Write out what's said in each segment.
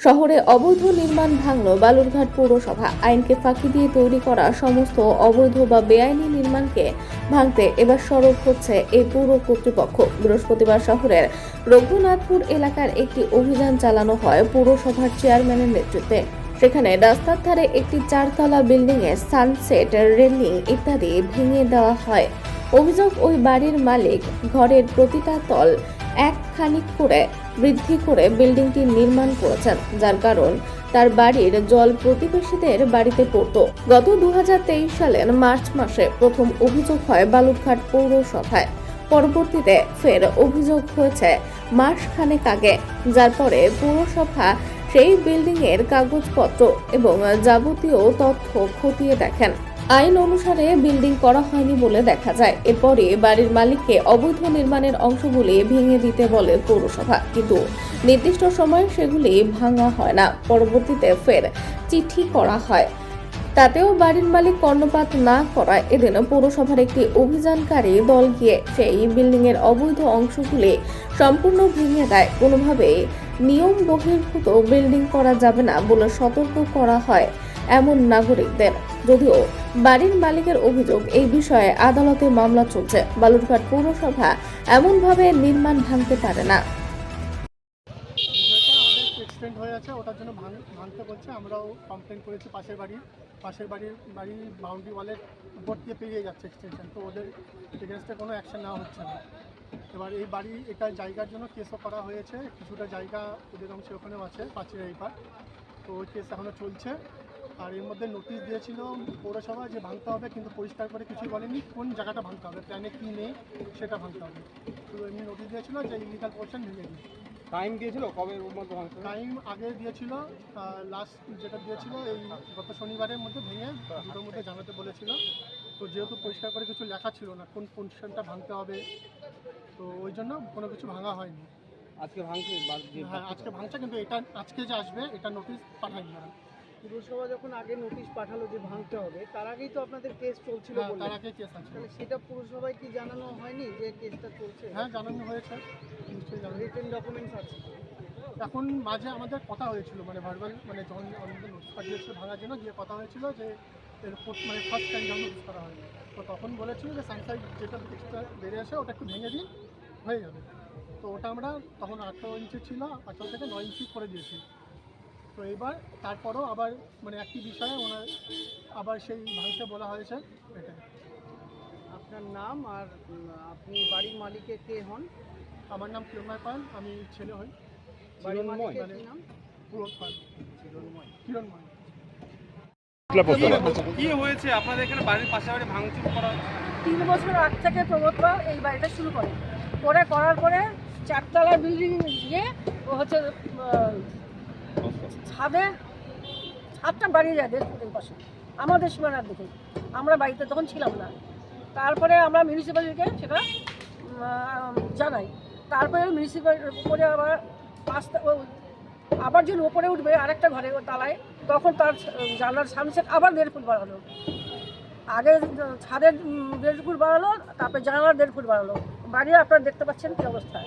শহরে অবৈধ নির্মাণ ভাঙল বালুরঘাট পৌরসভা। আইনকে ফাঁকি দিয়ে তৈরি করা সমস্ত অবৈধ বা বেআইনি নির্মাণকে ভাঙতে এবার সরব হচ্ছে এই পৌর কর্তৃপক্ষ। বৃহস্পতিবার শহরের রঘুনাথপুর এলাকার একটি অভিযান চালানো হয় পৌরসভার চেয়ারম্যানের নেতৃত্বে। সেখানে রাস্তার ধারে একটি চারতলা বিল্ডিং এ সানসেট, রেলিং ইত্যাদি ভেঙে দেওয়া হয়। অভিযোগ, ওই বাড়ির মালিক ঘরের প্রতিটা তল এক খানিক করে বৃদ্ধি করে বিল্ডিংটি নির্মাণ করেছেন, যার কারণ তার বাড়ির জল প্রতিবেশীদের বাড়িতে পড়তো। গত দু সালের মার্চ মাসে প্রথম অভিযোগ হয় বালুরঘাট পৌরসভায়। পরবর্তীতে ফের অভিযোগ হয়েছে মাস খানেক আগে, যার পরে পৌরসভা সেই বিল্ডিং এর কাগজপত্র এবং যাবতীয় তথ্য খতিয়ে দেখেন। আইন অনুসারে বিল্ডিং করা হয়নি বলে দেখা যায়। এরপরে বাড়ির মালিককে অবৈধ নির্মাণের অংশগুলি ভেঙে দিতে বলে পৌরসভা। কিন্তু নির্দিষ্ট সময়ে সেগুলি ভাঙা হয় না। পরবর্তীতে ফের চিঠি করা হয়। তাতেও বাড়ির মালিক কর্ণপাত না করায় এদিন পৌরসভার একটি অভিযানকারী দল গিয়ে সেই বিল্ডিং এর অবৈধ অংশগুলি সম্পূর্ণ ভেঙে দেয়। কোনোভাবেই নিয়ম বহির্ভূত বিল্ডিং করা যাবে না বলে সতর্ক করা হয়। এমন নাগরিকদের। যদিও বাড়ির মালিকের অভিযোগ এই বিষয়ে আদালতে মামলা চলছে। বালুরঘাট পৌরসভা এমনভাবে নির্মাণ ভাঙতে পারে না। এক্সটেন্ড হয়ে আছে, ওটার জন্য ভাঙতে বলছে। আমরাও কমপ্লেন করেছি পাশের বাড়ির পাশের বাড়ির বাড়ির বাউন্ডারি ওয়ালের উপর দিয়ে পেরিয়ে যাচ্ছে এক্সটেনশন তো ওদের এগেনস্টে কোনো অ্যাকশন নেওয়া হচ্ছে না। এবার এই বাড়ি, এটা জায়গার জন্য কেসও করা হয়েছে। কিছুটা জায়গা ওদের অংশে ওখানেও আছে পাঁচের এই পার তো ওই কেস এখনও চলছে। আর এর মধ্যে নোটিশ দিয়েছিল পৌরসভা যে ভাঙতে হবে কিন্তু পরিষ্কার করে কিছুই বলেনি কোন জায়গাটা ভাঙতে হবে প্ল্যানে কী নেই সেটা ভাঙতে হবে। তো এমনি নোটিশ দিয়েছিল যে ইলিগাল পোর্শন ভেঙে দিই টাইম দিয়েছিল? কবে মধ্যে ভাঙতে টাইম আগে দিয়েছিল লাস্ট যেটা দিয়েছিল এই গত শনিবারের মধ্যে ভেঙে দুটোর মধ্যে জানাতে বলেছিল। তো যেহেতু পরিষ্কার করে কিছু লেখা ছিল না কোন পোর্শনটা ভাঙতে হবে তো ওই জন্য কোনো কিছু ভাঙা হয়নি। আজকে ভাঙছে হ্যাঁ আজকে ভাঙছে কিন্তু এটা আজকে যে আসবে এটা নোটিশ পাঠায়নি। পুরসভা যখন আগে নোটিশ পাঠালো যে ভাঙতে হবে তার আগেই তো আপনাদের কেস চলছিল হ্যাঁ তার আগে কেস আছে তাহলে সেটা পুরসভায় কি জানানো হয়নি যে কেসটা চলছে? হ্যাঁ জানানো হয়েছে। নিশ্চয়ই ডকুমেন্টস আছে। এখন মাঝে আমাদের কথা হয়েছিল মানে ভার্বাল মানে যখন আমাদের নোটিশ পাঠিয়েছিল ভাঙার জন্য গিয়ে কথা হয়েছিল যে এর ফোর্থ মানে ফার্স্ট টাইম যখন নোটিশ করা হয় তো তখন বলেছিল যে সাইন্সাইড যেটা এক্সট্রা বেড়ে আসে ওটা একটু ভেঙে দিন হয়ে যাবে। তো ওটা আমরা তখন আঠারো ইঞ্চি ছিল আঠারো থেকে নয় ইঞ্চি করে দিয়েছি। তো এবার তারপরেও আবার মানে একটি বিষয়ে ওনার আবার সেই ভাঙতে বলা হয়েছে এটা। আপনার নাম আর আপনি বাড়ির মালিকের কে হন? আমার নাম কিরণময় পাল আমি ছেলে হই। বাড়ির চিরন্ময়? মালিকের কি নাম? পুরো পাল। চিরন্ময় কিরণময়। কি হয়েছে? আপনাদের এখানে বাড়ির ভাঙচুর করা? তিন বছর আগ থেকে প্রমোদরা এই বাড়িটা শুরু করে। করে করার পরে চারতলা বিল্ডিং গিয়ে ও হচ্ছে ছাদে, ছাদটা বাড়িয়ে যায় ফুটের পাশে। আমাদের সীমানার দিকে। আমরা বাড়িতে তখন ছিলাম না। তারপরে আমরা মিউনিসিপ্যালিটিকে সেটা জানাই। তারপরে মিউনিসিপ্যাল উপরে আবার পাঁচটা আবার যখন উপরে উঠবে আরেকটা ঘরে তালায়, তখন তার জানলার সানসেট আবার দেড় ফুট বাড়ালো। আগে ছাদের দেড় ফুট বাড়ালো, তারপরে জানালার দেড় ফুট বাড়ালো। বাড়ি আপনারা দেখতে পাচ্ছেন কী অবস্থা।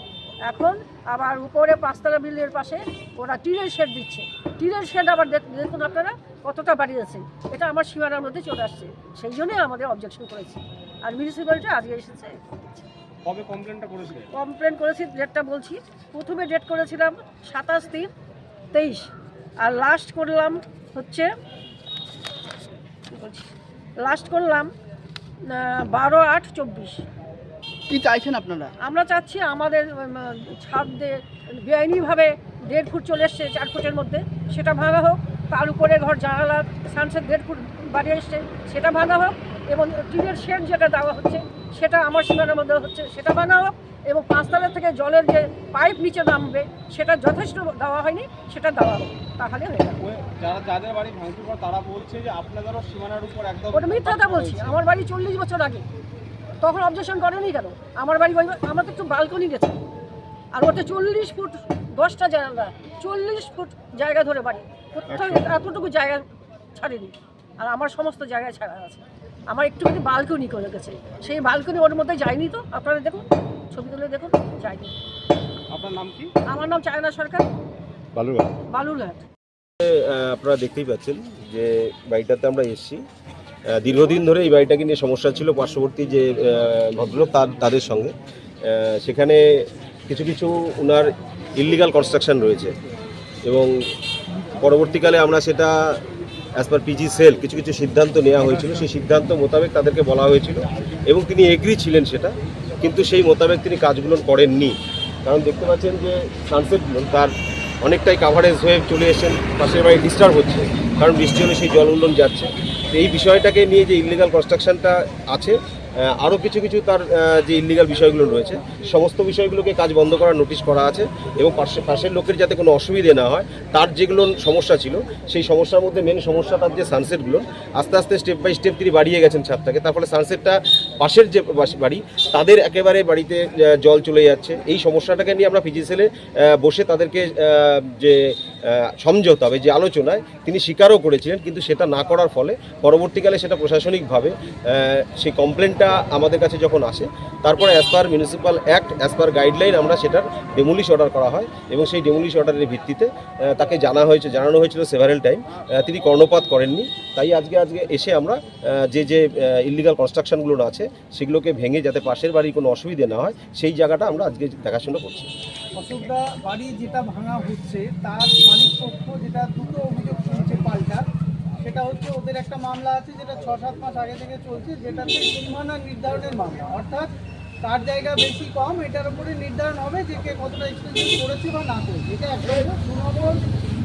এখন আবার উপরে পাঁচতলা বিল্ডের পাশে ওরা টিনের শেড দিচ্ছে। টিনের শেড আবার দেখ- দেখুন আপনারা কতটা বাড়িয়েছে। এটা আমার সীমানার মধ্যে চলে আসছে। সেই জন্যই আমাদের অবজেকশন করেছি। আর মিউনিসিপ্যালিটি আজকে এসেছে। কবে কমপ্লেনটা করেছিলেন কমপ্লেন করেছি ডেটটা বলছি। প্রথমে ডেট করেছিলাম সাতাশ তিন তেইশ। আর লাস্ট করলাম হচ্ছে লাস্ট করলাম বারো আট চব্বিশ। কি চাইছেন আপনারা? আমরা চাচ্ছি আমাদের উম, ছাদ দিয়ে বেআইনিভাবে দেড় ফুট চলে এসছে চার ফুটের মধ্যে। সেটা ভাঙা হোক তার উপরে ঘর জানালা সানসেট দেড় ফুট বাড়িয়ে এসছে সেটা ভাঙা হোক এবং টিনের শেড যেটা দেওয়া হচ্ছে সেটা আমার সীমানার মধ্যে হচ্ছে সেটা ভাঙা হোক এবং পাঁচতলা থেকে জলের যে পাইপ নিচে নামবে সেটা যথেষ্ট দেওয়া হয়নি সেটা দেওয়া হোক তাহলে হয়ে যাবে। যারা যাদের বাড়ি ভাঙচুর তারা বলছে যে আপনাদেরও সীমানার উপর একদম ওটা মিথ্যাটা বলছি আমার বাড়ি চল্লিশ বছর আগে। তখন অবজেকশন করেনি কেন? আমার বাড়ি বাড়ি- আমার তো একটু বালকনি গেছে। আর ওটা চল্লিশ ফুট দশটা জায়গা চল্লিশ ফুট জায়গা ধরে বাড়ি। কোথাও এতটুকু জায়গা ছাড়েনি। আর আমার সমস্ত জায়গায় ছাড়া আছে। আমার একটুখানি বালকনি করে গেছে। সেই বালকনি ওর মধ্যে যায়নি তো? আপনারা দেখুন ছবি তুলে দেখুন যায়নি। আপনার নাম কি? আমার নাম চায়না সরকার। বালুরঘাট। বালুরঘাট। আপনারা দেখতেই পাচ্ছেন যে বাড়িটাতে আমরা এসেছি। দীর্ঘদিন ধরে এই বাড়িটাকে নিয়ে সমস্যা ছিল পার্শ্ববর্তী যে ভদ্রলোক তার, তাদের সঙ্গে। সেখানে কিছু কিছু ওনার ইলিগাল কনস্ট্রাকশন রয়েছে এবং পরবর্তীকালে আমরা সেটা অ্যাজ পার পিজি সেল কিছু কিছু সিদ্ধান্ত নেওয়া হয়েছিল। সেই সিদ্ধান্ত মোতাবেক তাদেরকে বলা হয়েছিল এবং তিনি এগ্রি ছিলেন সেটা। কিন্তু সেই মোতাবেক তিনি কাজগুলো করেননি। কারণ দেখতে পাচ্ছেন যে সানসেটগুলো তার অনেকটাই কাভারেজ হয়ে চলে এসেছেন। পাশের বাড়ি ডিস্টার্ব হচ্ছে। কারণ বৃষ্টি হলে সেই জল উন্নয়ন যাচ্ছে। এই বিষয়টাকে নিয়ে যে ইলিগাল কনস্ট্রাকশনটা আছে আরও কিছু কিছু তার যে ইলিগাল বিষয়গুলো রয়েছে, সমস্ত বিষয়গুলোকে কাজ বন্ধ করার নোটিশ করা আছে এবং পাশে পাশের লোকের যাতে কোনো অসুবিধে না হয়, তার যেগুলো সমস্যা ছিল, সেই সমস্যার মধ্যে মেন সমস্যা তার যে সানসেটগুলো আস্তে আস্তে স্টেপ বাই স্টেপ তিনি বাড়িয়ে গেছেন ছাদটাকে। তার ফলে সানসেটটা পাশের যে বাড়ি, তাদের একেবারে বাড়িতে জল চলে যাচ্ছে। এই সমস্যাটাকে নিয়ে আমরা পিজিসেলে বসে তাদেরকে যে সমঝোতা হবে যে আলোচনায় তিনি স্বীকারও করেছিলেন, কিন্তু সেটা না করার ফলে পরবর্তীকালে সেটা প্রশাসনিকভাবে সেই কমপ্লেনটা আমাদের কাছে যখন আসে, তারপরে as per municipal act as per guideline আমরা সেটার ডেমুলিশ অর্ডার করা হয় এবং সেই ডেমুলিশ অর্ডারের ভিত্তিতে তাকে জানা হয়েছে, জানানো হয়েছিল সেভারেল টাইম তিনি কর্ণপাত করেননি। তাই আজকে আজকে এসে আমরা যে যে ইলিগাল কনস্ট্রাকশনগুলো আছে সেগুলোকে ভেঙে যাতে পাশের বাড়ির কোনো অসুবিধে না হয়, সেই জায়গাটা আমরা আজকে দেখাশোনা করছি। অশোকদা বাড়ি যেটা ভাঙা হচ্ছে, তার যেটা দুটো অভিযোগ পাল্টা, সেটা হচ্ছে ওদের একটা মামলা আছে যেটা ছ সাত মাস আগে থেকে চলছে, যেটাতে নির্ধারণের মামলা। অর্থাৎ তার জায়গা বেশি কম, এটার নির্ধারণ হবে যে কে কতটা করেছে বা না একটা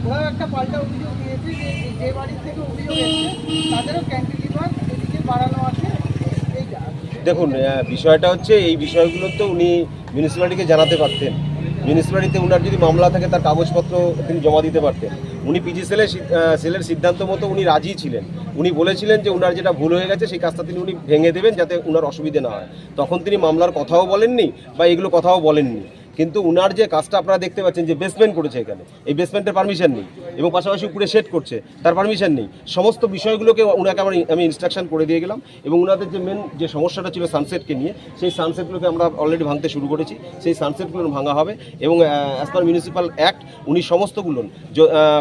ওরাও একটা পাল্টা অভিযোগ দিয়েছে যে যে বাড়ির থেকে অভিযোগ এসছে, তাদেরও ক্যান্টিলিভার এদিকে বাড়ানো আছে। দেখুন বিষয়টা হচ্ছে এই বিষয়গুলো তো উনি মিউনিসিপ্যালিটিকে জানাতে পারতেন। মিউনিসিপ্যালিটিতে উনার যদি মামলা থাকে, তার কাগজপত্র তিনি জমা দিতে পারতেন। উনি পিজি সেলের সেলের সিদ্ধান্ত মতো উনি রাজি ছিলেন। উনি বলেছিলেন যে উনার যেটা ভুল হয়ে গেছে, সেই কাজটা তিনি উনি ভেঙে দেবেন যাতে উনার অসুবিধে না হয়। তখন তিনি মামলার কথাও বলেননি বা এগুলো কথাও বলেননি। কিন্তু উনার যে কাজটা আপনারা দেখতে পাচ্ছেন যে বেসমেন্ট করেছে এখানে এই বেসমেন্টের পারমিশন নেই এবং পাশাপাশি উপরে সেট করছে তার পারমিশন নেই। সমস্ত বিষয়গুলোকে ওনাকে আমার আমি ইনস্ট্রাকশন করে দিয়ে গেলাম এবং ওনাদের যে মেন যে সমস্যাটা ছিল সানসেটকে নিয়ে সেই সানসেটগুলোকে আমরা অলরেডি ভাঙতে শুরু করেছি। সেই সানসেটগুলো ভাঙা হবে এবং অ্যাজ পার মিউনিসিপ্যাল অ্যাক্ট উনি সমস্তগুলো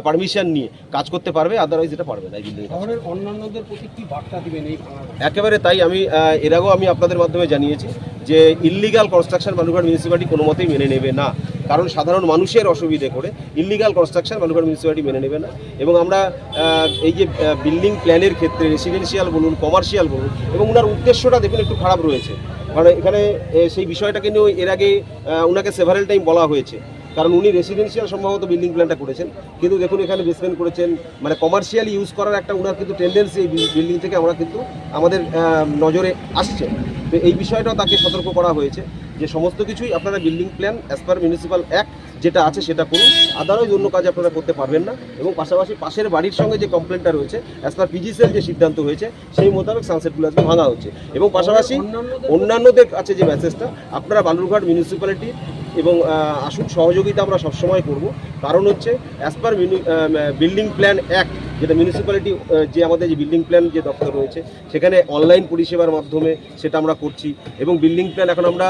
পারমিশন নিয়ে কাজ করতে পারবে আদারওয়াইজ এটা পারবে না এই বিল্ডিং অন্যান্যদের প্রতি কি বার্তা দিবেন এই একেবারে তাই আমি এর আগেও আমি আপনাদের মাধ্যমে জানিয়েছি। যে ইল্লিগাল কনস্ট্রাকশন বালুরঘাট মিউনিসিপ্যালিটি কোনো মতেই মেনে নেবে না। কারণ সাধারণ মানুষের অসুবিধে করে ইল্লিগাল কনস্ট্রাকশন বালুরঘাট মিউনিসিপ্যালিটি মেনে নেবে না। এবং আমরা এই যে বিল্ডিং প্ল্যানের ক্ষেত্রে রেসিডেন্সিয়াল বলুন কমার্শিয়াল বলুন, এবং ওনার উদ্দেশ্যটা দেখুন একটু খারাপ রয়েছে। কারণ এখানে সেই বিষয়টাকে নিয়েও এর আগে ওনাকে সেভারেল টাইম বলা হয়েছে। কারণ উনি রেসিডেন্সিয়াল সম্ভবত বিল্ডিং প্ল্যানটা করেছেন। কিন্তু দেখুন এখানে বেসমেন্ট করেছেন মানে কমার্শিয়ালি ইউজ করার একটা ওনার কিন্তু টেন্ডেন্সি এই বিল্ডিং থেকে আমরা কিন্তু আমাদের নজরে আসছে। তো এই বিষয়টাও তাকে সতর্ক করা হয়েছে যে সমস্ত কিছুই আপনারা building plan as per municipal act যেটা আছে সেটা করুন। আদারওয়াইজ অন্য কাজ আপনারা করতে পারবেন না এবং পাশাপাশি পাশের বাড়ির সঙ্গে যে কমপ্লেনটা রয়েছে অ্যাজ পার পিজিসেল যে সিদ্ধান্ত হয়েছে সেই মোতাবেক সানসেটগুলো আজকে ভাঙা হচ্ছে। এবং পাশাপাশি অন্যান্যদের কাছে যে মেসেজটা আপনারা বালুরঘাট মিউনিসিপ্যালিটি এবং আসুন সহযোগিতা আমরা সবসময় করব। কারণ হচ্ছে as per building plan act যেটা মিউনিসিপ্যালিটি যে আমাদের যে বিল্ডিং প্ল্যান যে দপ্তর রয়েছে, সেখানে অনলাইন পরিষেবার মাধ্যমে সেটা আমরা করছি এবং বিল্ডিং প্ল্যান এখন আমরা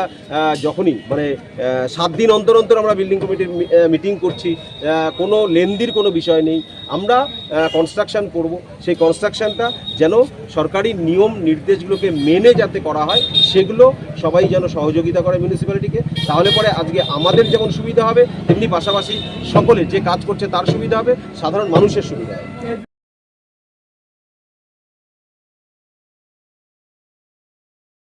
যখনই মানে সাত দিন অন্তর অন্তর আমরা বিল্ডিং কমিটির মিটিং করছি কোনো লেন্দির কোনো বিষয় নেই, আমরা কনস্ট্রাকশন করব। সেই কনস্ট্রাকশনটা যেন সরকারি নিয়ম নির্দেশগুলোকে মেনে যাতে করা হয়, সেগুলো সবাই যেন সহযোগিতা করে মিউনিসিপ্যালিটিকে তাহলে পরে আজকে আমাদের যেমন সুবিধা হবে, তেমনি পাশাপাশি সকলের যে কাজ করছে তার সুবিধা হবে সাধারণ মানুষের সুবিধা হবে।